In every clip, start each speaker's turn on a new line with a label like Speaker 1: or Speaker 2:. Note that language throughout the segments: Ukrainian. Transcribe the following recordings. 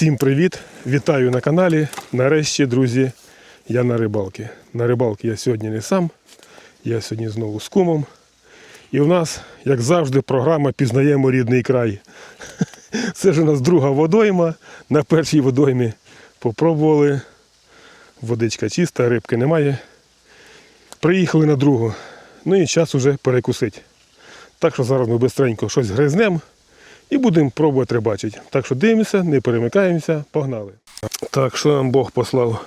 Speaker 1: Всім привіт! Вітаю на каналі. Нарешті, друзі, я на рибалки. На рибалки я сьогодні не сам. Я сьогодні знову з кумом. І у нас, як завжди, програма Пізнаємо рідний край. Це ж у нас друга водойма. На першій водоймі попробували. Водичка чиста, рибки немає. Приїхали на другу. Ну і час уже перекусити. Так що зараз ми бистренько щось гризнемо і будемо пробувати рибачити. Так що дивимося, не перемикаємося, погнали. Так, що нам Бог послав?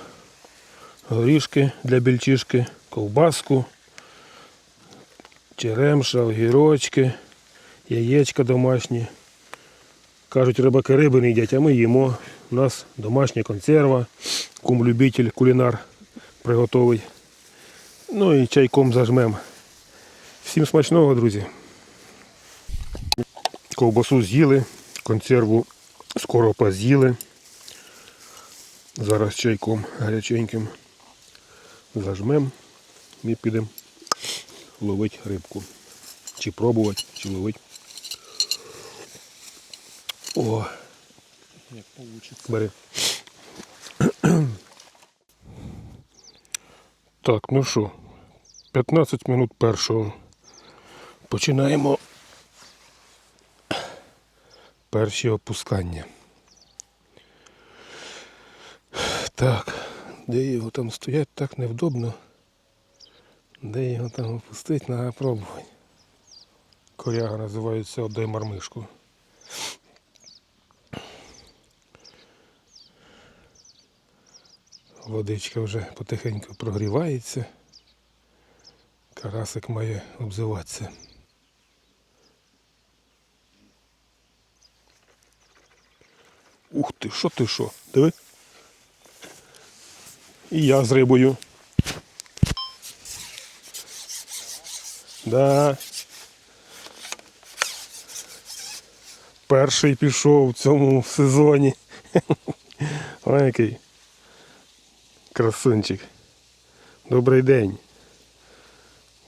Speaker 1: Горішки для більчишки, ковбаску, черемша, огірочки, яєчка домашні. Кажуть, рибаки риби не їдять, а ми їмо. У нас домашня консерва, кум-любитель, кулінар приготовить. Ну і чайком зажмем. Всім смачного, друзі. Ковбасу з'їли, консерву скоропа з'їли. Зараз чайком гаряченьким зажмем і підемо ловити рибку. Чи пробувати, чи ловити. О,
Speaker 2: Як получится.
Speaker 1: бери. Так, ну що, 15 минут першого. Починаємо перші опускання. Так, де його там стоять, так невдобно. Де його там опустити, треба пробувати. Коряга називається Отдай мармишку. Водичка вже потихеньку прогрівається. Карасик має обзиватися. Ух ти, що ти що? Диви. І я з рибою. Да. Перший пішов в цьому сезоні. Ой, який. Красунчик. Добрий день.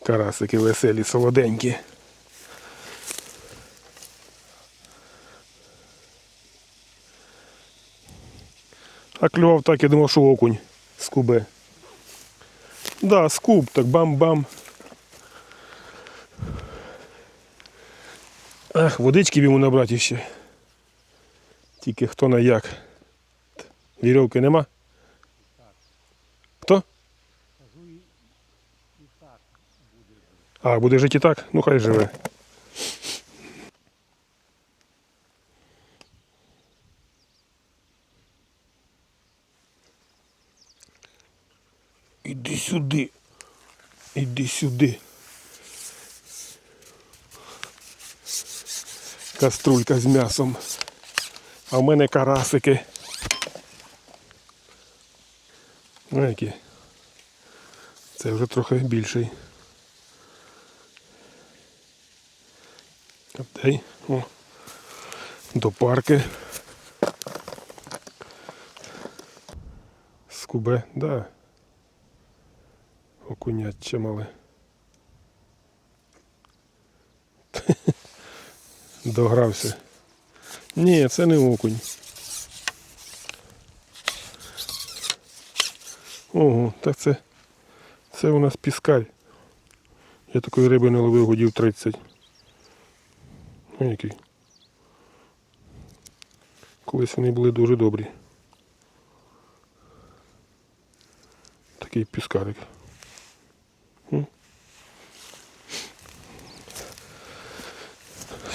Speaker 1: Карасики веселі, солоденькі. А клював так, я думав, що окунь з куби. Да, скуб, так бам-бам. Ах, водички б йому набрати ще. Тільки хто на як. Вірьовки нема? Хто? А, буде жити і так? Ну хай живе. Іди сюди. Іди сюди. Каструлька з м'ясом. А в мене карасики. Ну які. Це вже трохи більший. Дай. О. До парки. Скубе, да. Окуняче мале. Догрався. Ні, це не окунь. Ого, так це. Це у нас піскарь. Я такої риби не ловив годів 30. Ой, який. Колись вони були дуже добрі. Такий піскарик.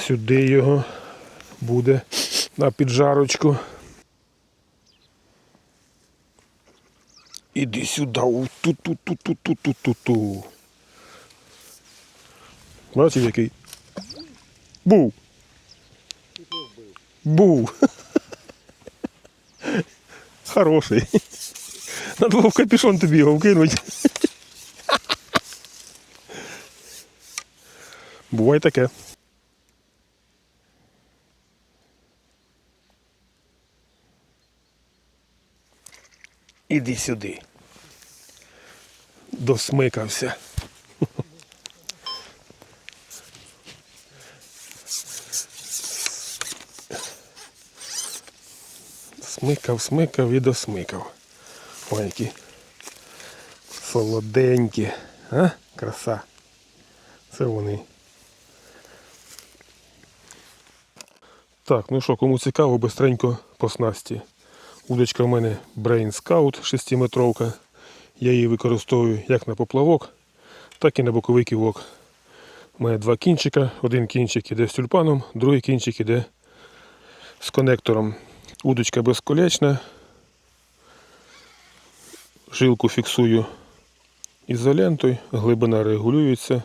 Speaker 1: Сюди його буде на піджарочку. Іди сюди. Ту-ту-ту-ту-ту-ту-ту. Бачив який? Був. Був. Хороший. Надо було в капюшон тобі його вкинуть. Буває таке. Іди сюди. Досмикався. Смикав, смикав і досмикав. Ой, які солоденькі. А? Краса. Це вони. Так, ну що, кому цікаво, бистренько по снасті. Удочка в мене Brain Scout 6-метровка. Я її використовую як на поплавок, так і на боковий ківок. У мене два кінчика. Один кінчик іде з тюльпаном, другий кінчик іде з конектором. Удочка безколечна. Жилку фіксую ізолентою, глибина регулюється.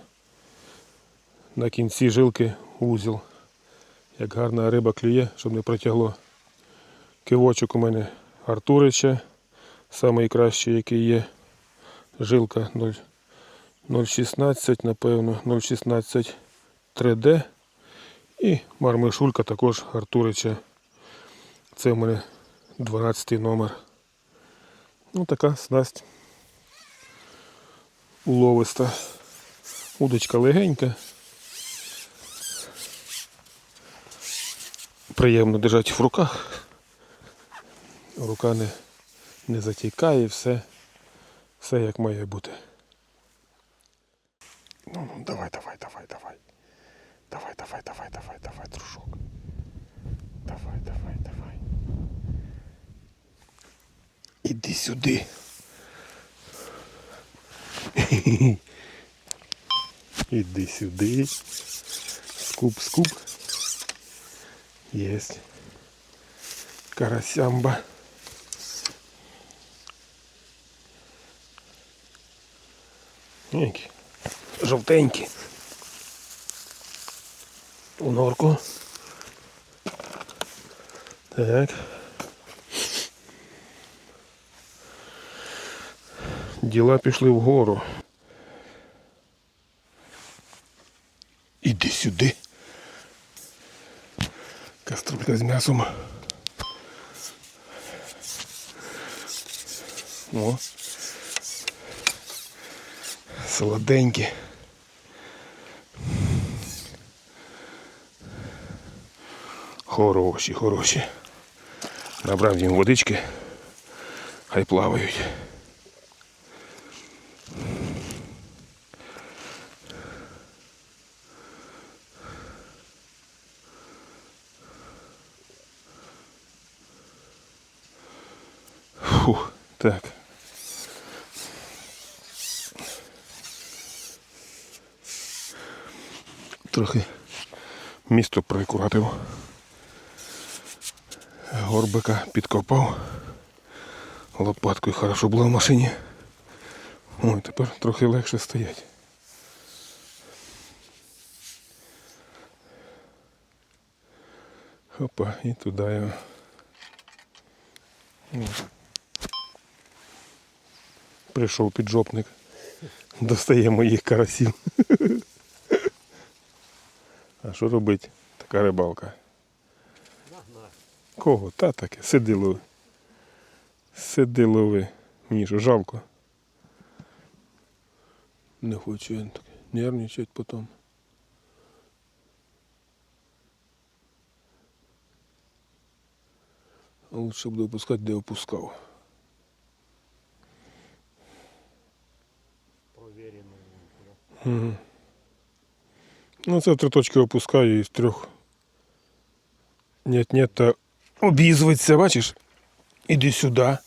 Speaker 1: На кінці жилки вузол. Як гарна риба клює, щоб не протягло. Кивочок у мене Артурича, найкращий, який є. Жилка 0,16, напевно, 0,16 3D. І мармишулька також Артурича. Це в мене 12 номер. Ну така снасть уловиста. Удочка легенька. Приємно держати в руках. Рука не, не затікає, все, все як має бути. Ну, ну, давай, давай, давай, давай. Давай, давай, давай, давай, давай, дружок. Давай, давай, давай. Іди сюди. Іди сюди. Скуп, скуп. Єсть. Карасямба. Які жовтенькі. У норку. Так. Діла пішли вгору. Іди сюди. Каструлька з м'ясом. О. Солоденькі. Хороші, хороші. Набрав їм водички. Хай плавають. Фух, так. Трохи місто прикуратив. Горбика підкопав. Лопаткою хорошо було в машині. Ой, тепер трохи легше стоять. Хопа, і туди його. Прийшов піджопник. Достає моїх карасів. А що робить така рибалка? Кого? Та таке, сиди лови. Сиди лови. Мені що жалко. Не хочу так нервничать потім. А лучше буду опускати, де опускав.
Speaker 2: Проверенный.
Speaker 1: Угу. Ну, це три точки опускаю і з трьох. Нет, нет, та обізвиться, бачиш? Іди сюди.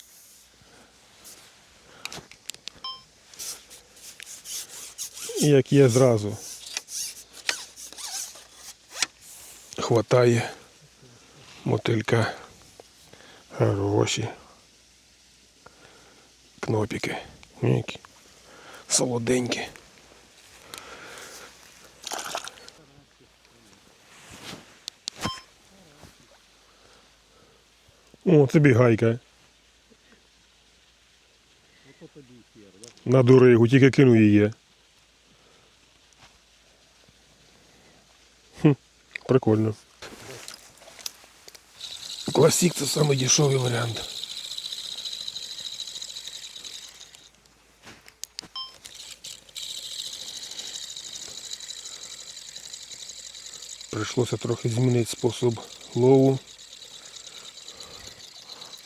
Speaker 1: Як є зразу. Хватає мотилька. Хороші. Кнопики. Які. Солоденькі. О, тобі гайка.
Speaker 2: Ото тобі хер.
Speaker 1: На дорогу, тільки кину її. Хм, прикольно. Класік це найдешевий варіант. Прийшлося трохи змінити спосіб лову.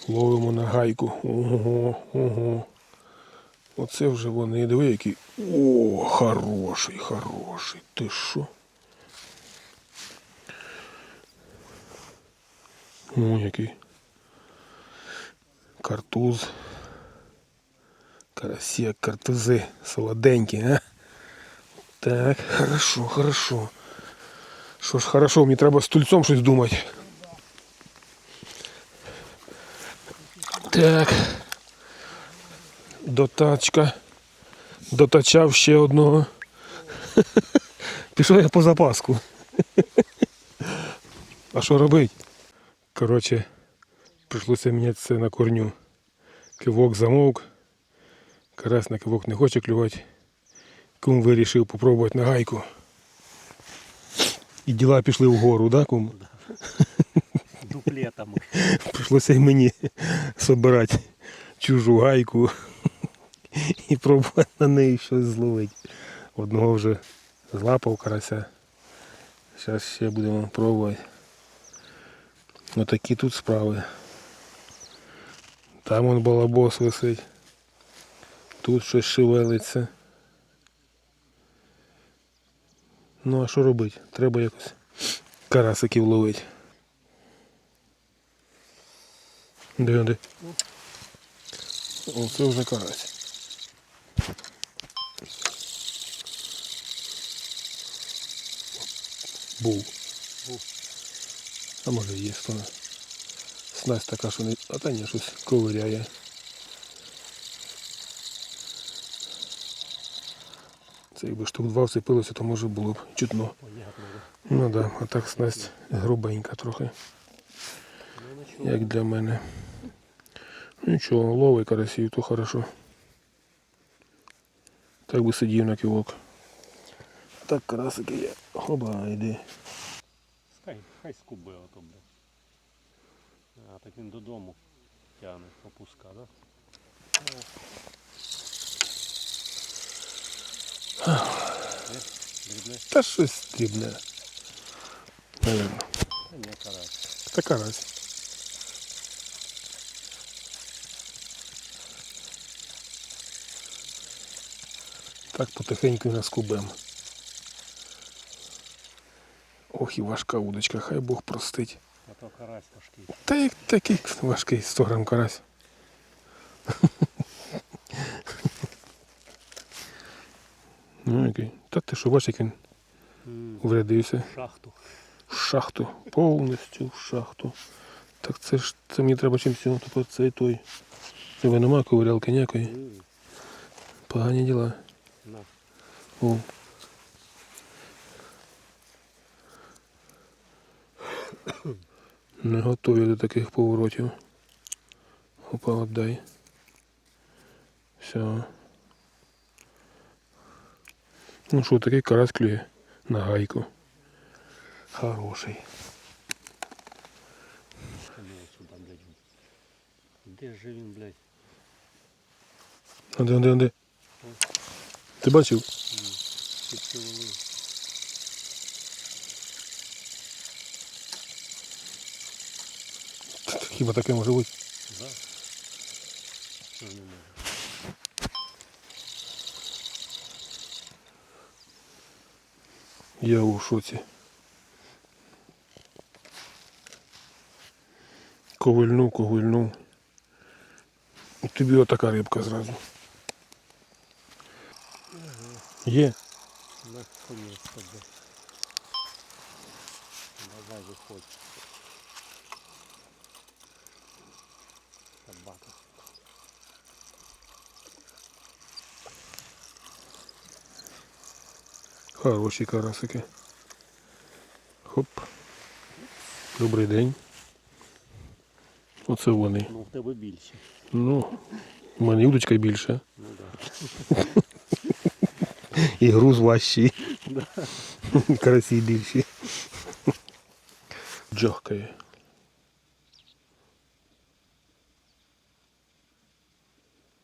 Speaker 1: Ловимо на гайку. Ого, ого. Оце вже вони. Диви, які. О, хороший, хороший. Ти що? О, який. Картуз. Карасі, картузи. Солоденькі, а? Так, хорошо, хорошо. Що ж, хорошо, мені треба з тульцом щось думати. Так. Дотачка. Дотачав ще одного. Пішов я по запаску. А що робити? Коротше, прийшлося міняти це на корню. Кивок замовк. Карась на кивок не хоче клювати. Кум вирішив попробувати на гайку. І діла пішли вгору, да, кум?
Speaker 2: Дуплетами.
Speaker 1: Прийшлося й мені збирати чужу гайку і пробувати на неї щось зловити. Одного вже злапав карася. Зараз ще будемо пробувати. Отакі тут справи. Там он балабос висить. Тут щось шевелиться. Ну а що робити? Треба якось карасиків ловити. Де, де? О, це вже карась. Був.
Speaker 2: Був.
Speaker 1: А може є хто. Снасть така, що не. А та ні, щось ковиряє. Це якби штук два вцепилося, то може було б чутно. Ну так, да, а так снасть грубенька трохи. Як для мене. Ну, Нічого, ловий карасів, то хорошо. Так би сидів на кивок. Так карасики є. Хоба, йди.
Speaker 2: Хай, хай скуби ото, бля. А, так він додому тягне, опуска, да?
Speaker 1: Та щось дрібне. Наверно.
Speaker 2: Та карась.
Speaker 1: Та карась. Так потихеньку і наскубем. Ох і важка удочка, хай Бог простить.
Speaker 2: А то карась важкий.
Speaker 1: Та як такий важкий 100 грам карась. Ну який. Та ти що, бачиш, як він врядився.
Speaker 2: Шахту.
Speaker 1: В шахту. Повністю в шахту. Так це ж це мені треба чимось тобто цей той. Тебе нема ковирялки ніякої. Погані діла.
Speaker 2: На.
Speaker 1: О. Не готові до таких поворотів. Опа, отдай. Все. Ну що, такий карась клює на гайку. Хороший.
Speaker 2: Де ж він, блядь?
Speaker 1: Де, де, де? Ти бачив? Хіба таке може бути?
Speaker 2: Да? Що не може?
Speaker 1: Я у шоці. Ковильнув, ковильнув. І тобі отака рибка зразу. Є.
Speaker 2: Наконец-то, блядь. Давай виходь. Собака.
Speaker 1: Хороші карасики. Хоп. Добрий день. Оце вони.
Speaker 2: Ну в тебе більше.
Speaker 1: Ну, у мене удочка більша.
Speaker 2: Ну да.
Speaker 1: І груз важчий. Карасі більші. Джохкає.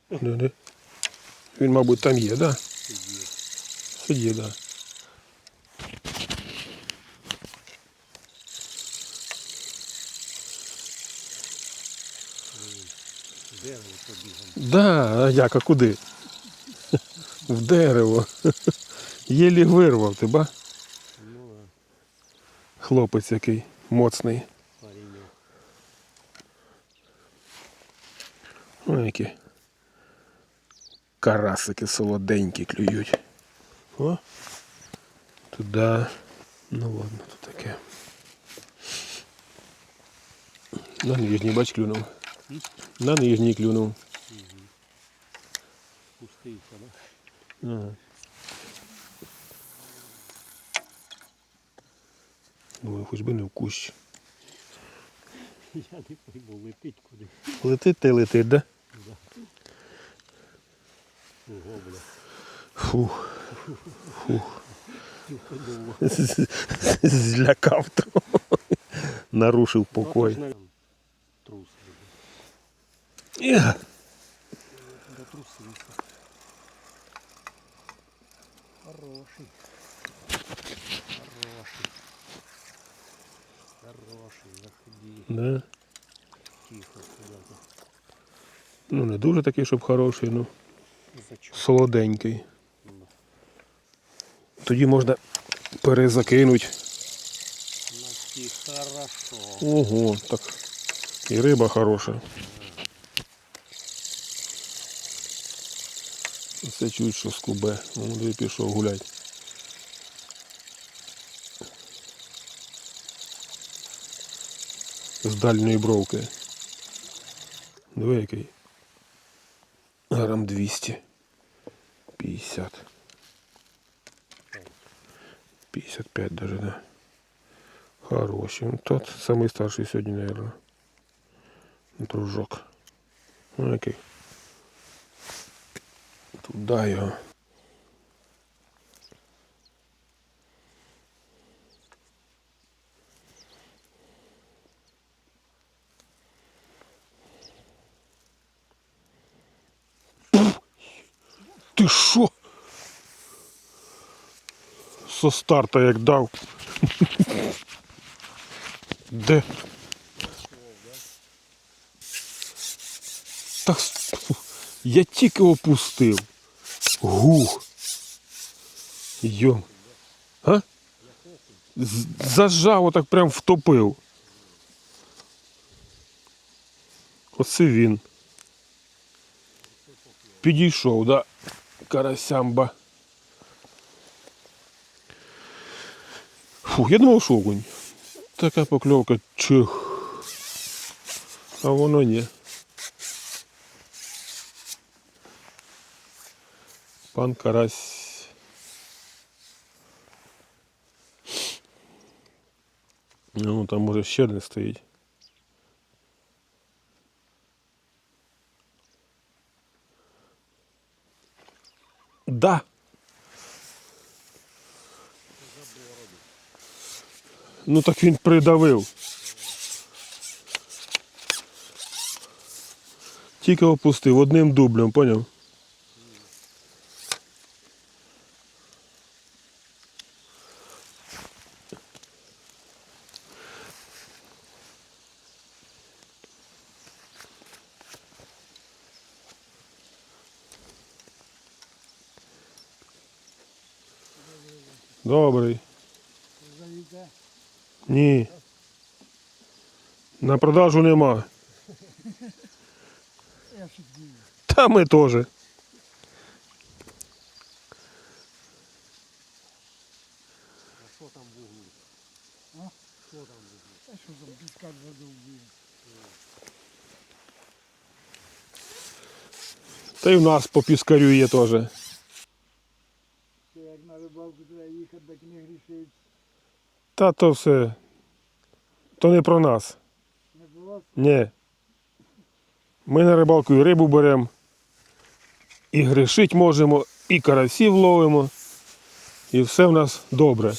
Speaker 1: Де-де? Він, мабуть, там є, так? Да?
Speaker 2: Сидів.
Speaker 1: Сидє, так. Да. Да, як, а куди? В дерево. Єлі вирвав, ти ба?
Speaker 2: Ну,
Speaker 1: Хлопець який моцний.
Speaker 2: паріння.
Speaker 1: Ой, які карасики солоденькі клюють. О, туди. Ну ладно, тут таке. На нижній, бач, клюнув. На нижній клюнув.
Speaker 2: Пустився, да?
Speaker 1: Ага. Думаю, хоч би не в кущ.
Speaker 2: Я не пойму, летить куди.
Speaker 1: Летить та й летить, да?
Speaker 2: Ого, бля.
Speaker 1: Фух. Фух. Злякав трохи. Нарушив покой.
Speaker 2: Ну, Трус.
Speaker 1: Іга.
Speaker 2: Дотрусився. Хороший. Хороший. Хороший, заходи.
Speaker 1: Да.
Speaker 2: Тихо куда-то.
Speaker 1: Ну не дуже такий, щоб хороший, ну
Speaker 2: Зачем?
Speaker 1: солоденький. Тоді можна перезакинути. Ого, так. І риба хороша. Це чуть, що скубе. Ну, де пішов гуляти. З дальньої бровки. Диви який. Грам 200. 50. 55 даже, да. Хороший. Ну, Тот самый старший сьогодні, наверное. Дружок. Ну, який. Туда його. Що? Со старта як дав. Де? Так я тільки опустив. Гух. Йом. А? Зажав отак прям втопив. Оце він. Підійшов, да? Карасямба. Фух, я думав, що окунь. Така покльовка чих. А воно ні. Пан Карась. Ну, там може ще один стоїть. Да. Ну так він придавив. Тільки опустив одним дублем, поняв? Добрий. Ні. На продажу нема. Та ми теж.
Speaker 2: А що там в?
Speaker 1: Та й в нас по піскарю є теж.
Speaker 3: Це як на рибалку треба їхати, так не грішить.
Speaker 1: Та то все. То не про нас.
Speaker 3: Не було
Speaker 1: Ні. Ми на рибалку і рибу беремо, і грішить можемо, і карасів ловимо. І все в нас добре.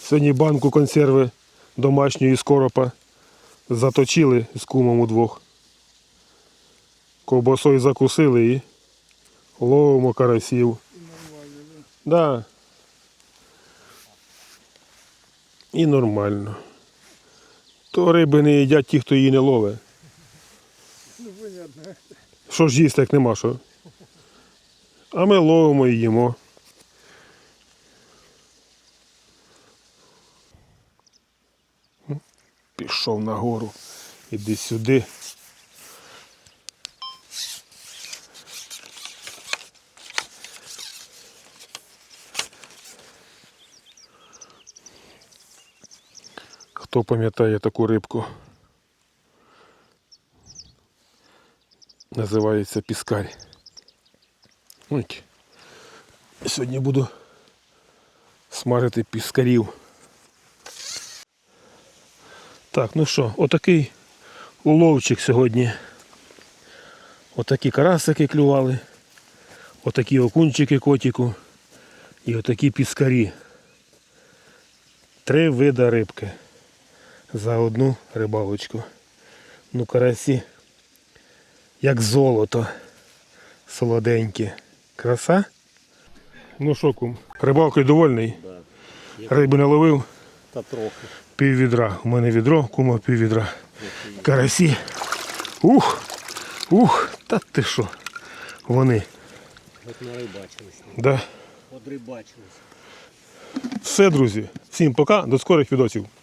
Speaker 1: Сьогодні банку консерви домашньої з коропа заточили з кумом удвох. Ковбасою закусили і ловимо карасів.
Speaker 3: нормально.
Speaker 1: Да. І нормально. То риби не їдять ті, хто її не ловить.
Speaker 3: Ну, понятно.
Speaker 1: Що ж їсти, як нема що. А ми ловимо і їмо. Пішов нагору. Іди сюди. Хто пам'ятає таку рибку? Називається піскарь. Ось. Сьогодні буду смажити піскарів. Так, ну що, отакий уловчик сьогодні. Отакі карасики клювали, отакі окунчики котику і отакі піскарі. Три вида рибки за одну рибалочку. Ну, карасі як золото. Солоденькі. Краса. Ну що, кум, рибалкою довольний.
Speaker 2: Да.
Speaker 1: Риби не ловив,
Speaker 2: Та трохи.
Speaker 1: пів відра. У мене відро, кума пів відра. Карасі. Ух! Ух! Та ти що? Вони.
Speaker 2: От нарибачились.
Speaker 1: Да.
Speaker 2: Одрибачились.
Speaker 1: Все, друзі. Всім пока, до скорих відосів.